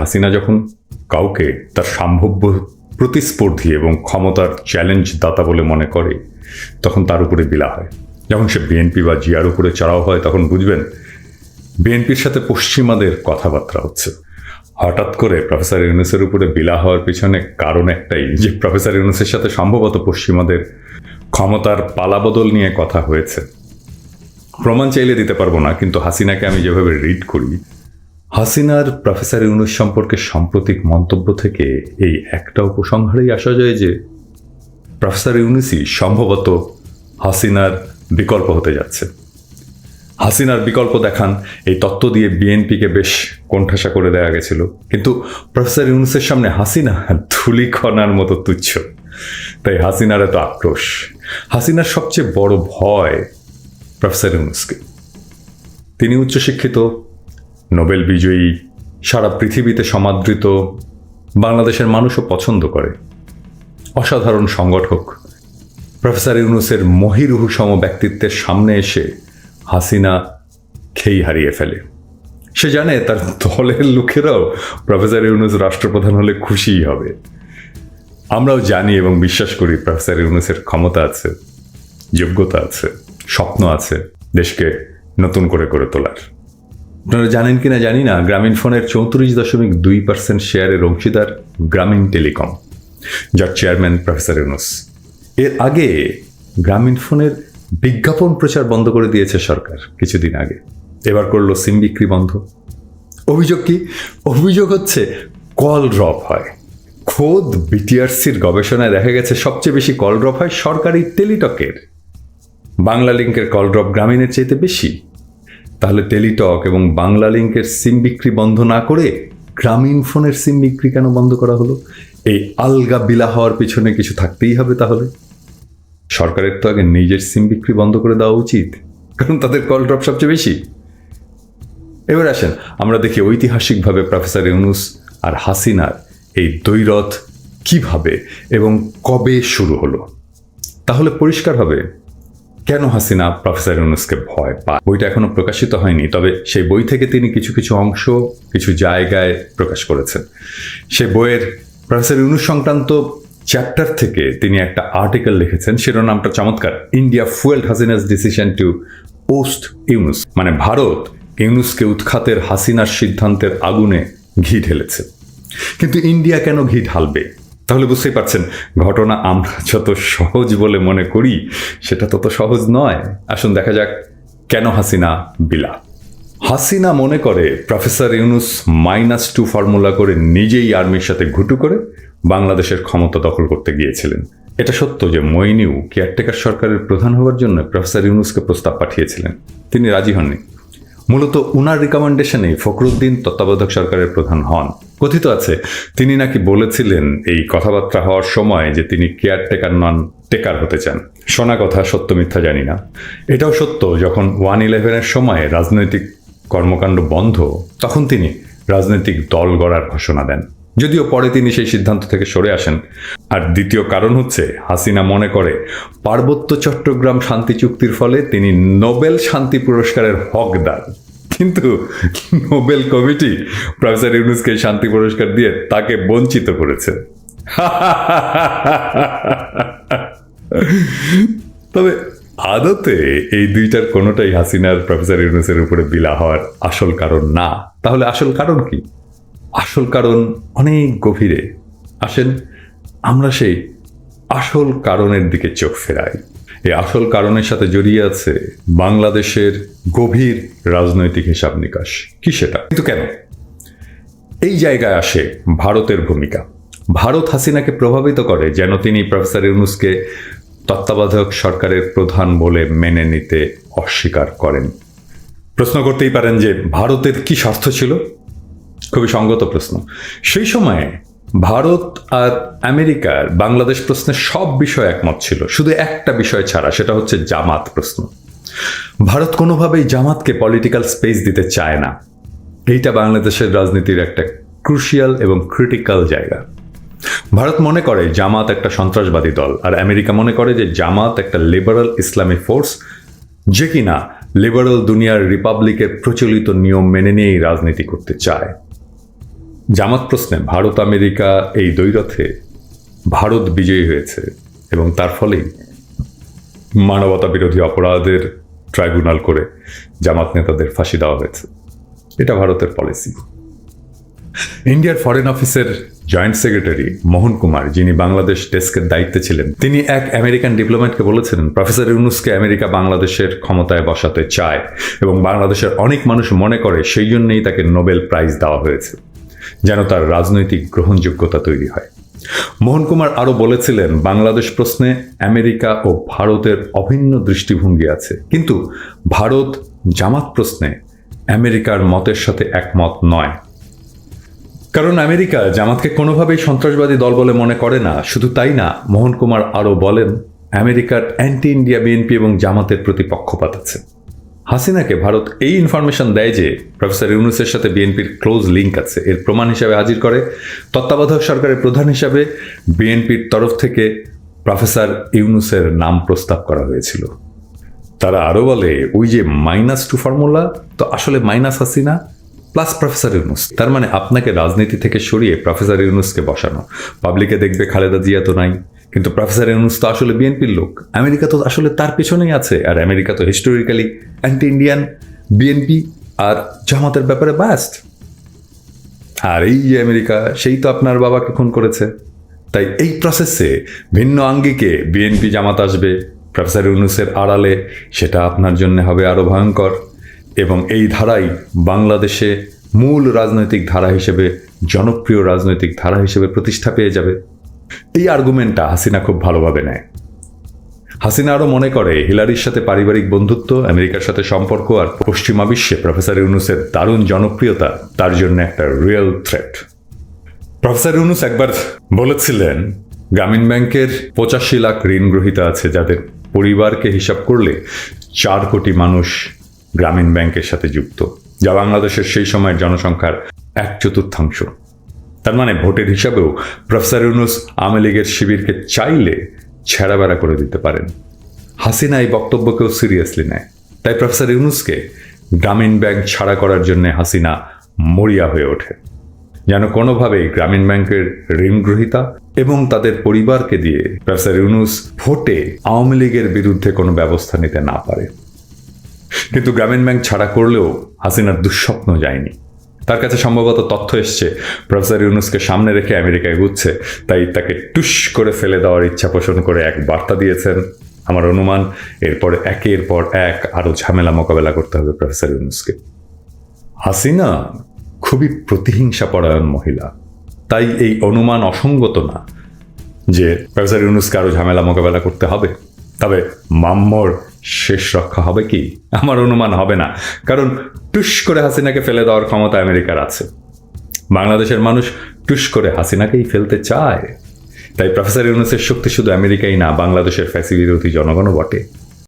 হাসিনা যখন কাউকে তার সম্ভাব্য প্রতিস্পর্ধী এবং ক্ষমতার চ্যালেঞ্জ দাতা বলে মনে করে, তখন তার উপরে বিলা হয়। যখন সে বিএনপি বা জিয়ার উপরে চড়াও হয়, তখন বুঝবেন বিএনপির সাথে পশ্চিমাদের কথাবার্তা হচ্ছে। হঠাৎ করে প্রফেসর ইউনুসের উপরে বিলা হওয়ার পিছনে কারণ একটাই যে প্রফেসর ইউনুসের সাথে সম্ভবত পশ্চিমাদের ক্ষমতার পালাবদল নিয়ে কথা হয়েছে। প্রমাণ চাইলে দিতে পারব না, কিন্তু হাসিনাকে আমি যেভাবে রিড করি হাসিনার প্রফেসর ইউনুস সম্পর্কে সাম্প্রতিক মন্তব্য থেকে এই একটা উপসংহারেই আসা যায় যে প্রফেসর ইউনুসই সম্ভবত হাসিনার বিকল্প হতে যাচ্ছে। হাসিনার বিকল্প দেখান, এই তত্ত্ব দিয়ে বিএনপিকে বেশ কোণঠাসা করে দেওয়া গেছিল। কিন্তু প্রফেসর ইউনুসের সামনে হাসিনা ধুলিকণার মতো তুচ্ছ। তাই হাসিনার এত আক্রোশ। হাসিনার সবচেয়ে বড় ভয় প্রফেসর ইউনুসকে। তিনি উচ্চশিক্ষিত নোবেল বিজয়ী, সারা পৃথিবীতে সমাদৃত, বাংলাদেশের মানুষও পছন্দ করে। অসাধারণ সংগঠক। প্রফেসর ইউনুসের মহিরুহু সম ব্যক্তিত্বের সামনে এসে হাসিনা খেই হারিয়ে ফেলে। সে জানে তার দলের লোকেরাও প্রফেসর ইউনুস রাষ্ট্রপ্রধান হলে খুশিই হবে। আমরাও জানি এবং বিশ্বাস করি প্রফেসর ইউনুসের ক্ষমতা আছে, যোগ্যতা আছে, স্বপ্ন আছে দেশকে নতুন করে করে তোলার। আপনারা জানেন কিনা জানি না, গ্রামীণ ফোনের চৌত্রিশ দশমিক দুই পার্সেন্ট শেয়ারের অংশীদার গ্রামীণ টেলিকম, যার চেয়ারম্যান প্রফেসর ইউনুস। এর আগে গ্রামীণ ফোনের বিজ্ঞাপন প্রচার বন্ধ করে দিয়েছে সরকার কিছুদিন আগে। এবার করল সিম বিক্রি বন্ধ। অভিযোগ কি? অভিযোগ হচ্ছে কল ড্রপ হয়। খোদ বিটিআরসির গবেষণায় দেখা গেছে সবচেয়ে বেশি কল ড্রপ হয় সরকারি টেলিটকের। বাংলা লিঙ্কের কল ড্রপ গ্রামীণের চাইতে বেশি। তাহলে টেলিটক এবং বাংলা লিঙ্কের সিম বিক্রি বন্ধ না করে গ্রামীণ ফোনের সিম বিক্রি কেন বন্ধ করা হলো? এই আলগা বিলা হওয়ার পিছনে কিছু থাকতেই হবে তাহলে। সরকারের তো আগে নিজের সিম বিক্রি বন্ধ করে দেওয়া উচিত, কারণ তাদের কল ড্রপ সবচেয়ে বেশি। এবার আসেন, আমরা দেখি ঐতিহাসিকভাবে প্রফেসর ইউনুস আর হাসিনার এই দ্বৈরথ কীভাবে এবং কবে শুরু হলো। তাহলে পরিষ্কার হবে কেন হাসিনা প্রফেসর ইউনুসকে ভয় পায়? বইটা এখনও প্রকাশিত হয়নি, তবে সেই বই থেকে তিনি কিছু কিছু অংশ, কিছু জায়গায় প্রকাশ করেছেন। সে বইয়ের প্রফেসর ইউনুস সংক্রান্ত চ্যাপ্টার থেকে তিনি একটা আর্টিকেল লিখেছেন, শিরোনামটা চমৎকার India fuel Hasina's decision to post Yunus মানে ভারত ইউনুসকে উৎখাতের হাসিনার সিদ্ধান্তের আগুনে ঘি ঢেলেছে। কিন্তু ইন্ডিয়া কেন ঘি ঢালবে? তাহলে বুঝতেই পারছেন, ঘটনা আমরা যত সহজ বলে মনে করি, সেটা তত সহজ নয়। আসুন দেখা যাক, কেন হাসিনা বিলা হাসিনা মনে করে, professor Yunus minus two formula করে নিজেই আর্মির সাথে ঘুটু করে বাংলাদেশের ক্ষমতা দখল করতে গিয়েছিলেন। এটা সত্য যে মইনিউ কেয়ারটেকার সরকারের প্রধান হওয়ার জন্য প্রফেসর ইউনুসকে প্রস্তাব পাঠিয়েছিলেন। তিনি রাজি হননি। মূলত উনার রিকমেন্ডেশনে ফখরুদ্দিন তত্ত্বাবধায়ক সরকারের প্রধান হন। কথিত আছে, তিনি নাকি বলেছিলেন এই কথাবার্তা হওয়ার সময় যে তিনি কেয়ারটেকার নন টেকার হতে চান। শোনা কথা, সত্য, মিথ্যা জানি না। এটাও সত্য, যখন ওয়ান ইলেভেনের সময় রাজনৈতিক কর্মকাণ্ড বন্ধ, তখন তিনি রাজনৈতিক দল গড়ার ঘোষণা দেন। যদিও পরে তিনি সেই সিদ্ধান্ত থেকে সরে আসেন। আর দ্বিতীয় কারণ হচ্ছে, হাসিনা মনে করে, পার্বত্য চট্টগ্রাম শান্তি চুক্তির ফলে তিনি নোবেল শান্তি পুরস্কারের হকদার। কিন্তু নোবেল কমিটি প্রফেসর ইউনুসকে শান্তি পুরস্কার দিয়ে তাকে বঞ্চিত করেছে। তবে আদতে এই দুইটার কোনোটাই হাসিনার প্রফেসর ইউনুসের উপরে বিলা হওয়ার আসল কারণ না। তাহলে আসল কারণ কি? আসল কারণ অনেক গভীরে। আসেন আমরা সেই আসল কারণের দিকে চোখ ফেরাই। এই আসল কারণের সাথে জড়িয়ে আছে বাংলাদেশের গভীর রাজনৈতিক হিসাব নিকাশ। কি সেটা? কিন্তু কেন? এই জায়গায় আসে ভারতের ভূমিকা। ভারত হাসিনাকে প্রভাবিত করে, যেন তিনি প্রফেসর ইউনুসকে তত্ত্বাবধায়ক সরকারের প্রধান বলে মেনে নিতে অস্বীকার করেন। প্রশ্ন করতেই পারেন যে, ভারতের কি স্বার্থ ছিল? খুবই সঙ্গত প্রশ্ন। সেই সময়ে ভারত আর আমেরিকার বাংলাদেশ প্রশ্নে সব বিষয় একমত ছিল। শুধু একটা বিষয় ছাড়া, সেটা হচ্ছে জামাত প্রশ্ন। ভারত কোনোভাবেই জামাতকে পলিটিক্যাল স্পেস দিতে চায় না। এইটা বাংলাদেশের রাজনীতির একটা ক্রুশিয়াল এবং ক্রিটিক্যাল জায়গা। ভারত মনে করে জামাত একটা সন্ত্রাসবাদী দল, আর আমেরিকা মনে করে যে জামাত একটা লিবারাল ইসলামী ফোর্স যে কিনা লিবারাল দুনিয়ার রিপাবলিকের প্রচলিত নিয়ম মেনে নিয়েই রাজনীতি করতে চায়। জামাত প্রশ্নে ভারত, আমেরিকা এই দ্বৈরথে ভারত বিজয়ী হয়েছে এবং তার ফলেই মানবতা বিরোধী অপরাধের ট্রাইব্যুনাল করে জামাত নেতাদের ফাঁসি দেওয়া হয়েছে। এটা ভারতের পলিসি। ইন্ডিয়ার ফরেন অফিসের জয়েন্ট সেক্রেটারি মোহন কুমার, যিনি বাংলাদেশ ডেস্কের দায়িত্বে ছিলেন, তিনি এক আমেরিকান ডিপ্লোম্যাটকে বলেছিলেন, প্রফেসর ইউনুসকে আমেরিকা বাংলাদেশের ক্ষমতায় বসাতে চায় এবং বাংলাদেশের অনেক মানুষ মনে করে সেই জন্যই তাকে নোবেল প্রাইজ দেওয়া হয়েছে। যেন তার রাজনৈতিক গ্রহণযোগ্যতা তৈরি হয়। মোহন কুমার আরও বলেছিলেন, বাংলাদেশ প্রশ্নে আমেরিকা ও ভারতের অভিন্ন দৃষ্টিভঙ্গি আছে। কিন্তু ভারত জামাত প্রশ্নে আমেরিকার মতের সাথে একমত নয়। কারণ আমেরিকা জামাতকে কোনোভাবেই সন্ত্রাসবাদী দল বলে মনে করে না। শুধু তাই না, মোহন কুমার আরও বলেন, আমেরিকার অ্যান্টি ইন্ডিয়া বিএনপি এবং জামাতের প্রতি পক্ষপাত আছে হাসিনাকে ভারত এই ইনফরমেশন দেয় যে প্রফেসর ইউনুসের সাথে বিএনপির ক্লোজ লিঙ্ক আছে। এর প্রমাণ হিসাবে হাজির করে তত্ত্বাবধায়ক সরকারের প্রধান হিসাবে বিএনপির তরফ থেকে প্রফেসর ইউনুসের নাম প্রস্তাব করা হয়েছিল। তারা আরও বলে, ওই যে মাইনাস টু ফর্মুলা তো আসলে minus Hasina plus professor Yunus. তার মানে আপনাকে রাজনীতি থেকে সরিয়ে প্রফেসর ইউনুসকে বসানো। পাবলিকে দেখবে খালেদা জিয়া তো নাই। কিন্তু প্রফেসর ইউনুস তো আসলে বিএনপির লোক। আমেরিকা তো আসলে তার পেছনেই আছে। আর আমেরিকা তো হিস্টোরিক্যালি অ্যান্টি ইন্ডিয়ান বিএনপি আর জামাতের ব্যাপারে বাস্ট আর এই যে আমেরিকা, সেই তো আপনার বাবাকে খুন করেছে। তাই এই প্রসেসে ভিন্ন আঙ্গিকে বিএনপি জামাত আসবে। প্রফেসর ইউনুসের আড়ালে সেটা আপনার জন্য হবে আরও ভয়ঙ্কর। এবং এই ধারাই বাংলাদেশে মূল রাজনৈতিক ধারা হিসেবে, জনপ্রিয় রাজনৈতিক ধারা হিসেবে প্রতিষ্ঠা পেয়ে যাবে। এই আর্গুমেন্টটা হাসিনা খুব ভালোভাবে নেয়। হাসিনা আরও মনে করে, হিলারির সাথে পারিবারিক বন্ধুত্ব, আমেরিকার সাথে সম্পর্ক আর পশ্চিমা বিশ্বে প্রফেসর ইউনুসের দারুণ জনপ্রিয়তা, তার জন্য একটা রিয়েল থ্রেট প্রফেসর ইউনুস একবার বলেছিলেন, গ্রামীণ ব্যাংকের পঁচাশি লাখ ঋণ গ্রহীতা আছে যাদের পরিবারকে হিসাব করলে চার কোটি মানুষ গ্রামীণ ব্যাংকের সাথে যুক্ত, যা বাংলাদেশের সেই সময়ের জনসংখ্যার এক চতুর্থাংশ। তার মানে ভোটের হিসাবেও প্রফেসর ইউনুস আওয়ামী লীগের শিবিরকে চাইলে ছেঁড়াবেড়া করে দিতে পারেন। হাসিনা এই বক্তব্যকেও সিরিয়াসলি নেয়। তাই প্রফেসর ইউনুসকে গ্রামীণ ব্যাংক ছাড়া করার জন্য হাসিনা মরিয়া হয়ে ওঠে। যেন কোনোভাবেই গ্রামীণ ব্যাংকের ঋণ গ্রহীতা এবং তাদের পরিবারকে দিয়ে প্রফেসর ইউনুস ভোটে আওয়ামী লীগের বিরুদ্ধে কোনো ব্যবস্থা নিতে না পারে। কিন্তু গ্রামীণ ব্যাংক ছাড়া করলেও হাসিনার দুঃস্বপ্ন যায়নি। তার কাছে সম্ভবত তথ্য এসছে। প্রফেসর ইউনুসকে সামনে রেখে আমেরিকায় ঘুরছে। তাই তাকে টুস করে ফেলে দেওয়ার ইচ্ছা পোষণ করে এক বার্তা দিয়েছেন। আমার অনুমান, এরপর একের পর এক আরও ঝামেলা মোকাবেলা করতে হবে প্রফেসর ইউনুসকে। হাসিনা খুবই প্রতিহিংসা পরায়ণ মহিলা। তাই এই অনুমান অসঙ্গত না যে প্রফেসর ইউনুসকে আরও ঝামেলা মোকাবেলা করতে হবে। তবে মাম্মর শেষ রক্ষা হবে কি? আমার অনুমান হবে না। কারণ টুস করে হাসিনাকে ফেলে দেওয়ার ক্ষমতা আমেরিকার আছে। বাংলাদেশের মানুষ টুস করে হাসিনাকেই ফেলতে চায়। তাই প্রফেসর ইউনুসের শক্তি শুধু আমেরিকাই না, বাংলাদেশের ফ্যাসিবিরোধী জনগণও বটে।